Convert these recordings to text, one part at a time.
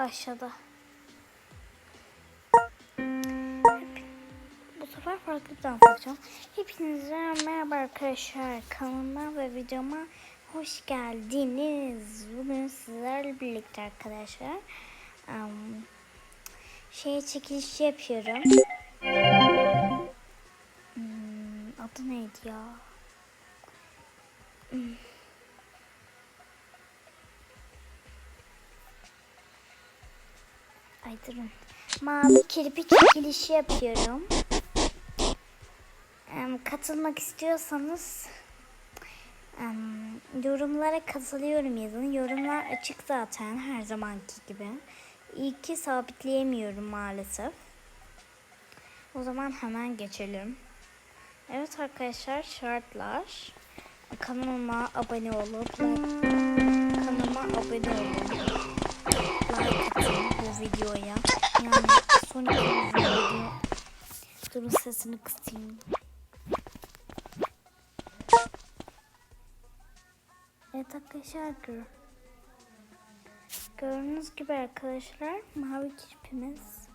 Başladı. Bu sefer farklı bir dans yapacağım. Hepinize merhaba arkadaşlar. Kanalıma ve videoma hoş geldiniz. Bugün sizlerle birlikte arkadaşlar. Um, şey çekiliş yapıyorum. Hmm, adı neydi ya? Hmm. Ay durun. Mavi kirpi çekilişi yapıyorum. Katılmak istiyorsanız yorumlara katılıyorum yazın. Yorumlar açık zaten her zamanki gibi. İyi ki sabitleyemiyorum maalesef. O zaman hemen geçelim. Evet arkadaşlar şartlar. Kanalıma abone olup like, kanalıma abone olun. Bu videoya. Yani son. Durun sesini kısayım. Evet arkadaşlar gör. Gördüğünüz gibi arkadaşlar mavi kirpimiz.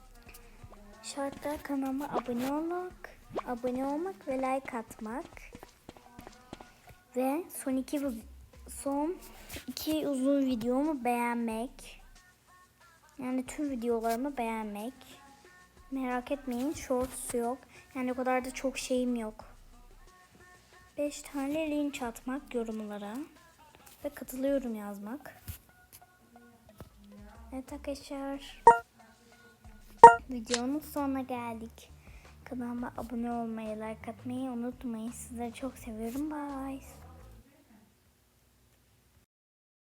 Şartlar kanalıma abone olmak, abone olmak ve like atmak. Ve son iki son iki uzun videomu beğenmek. Yani tüm videolarımı beğenmek. Merak etmeyin shorts yok. Yani o kadar da çok şeyim yok. 5 tane linç atmak yorumlara. Ve katılıyorum yazmak. Evet arkadaşlar. Videonun sonuna geldik. Kanalıma abone olmayı, like atmayı unutmayın. Sizleri çok seviyorum. Bye.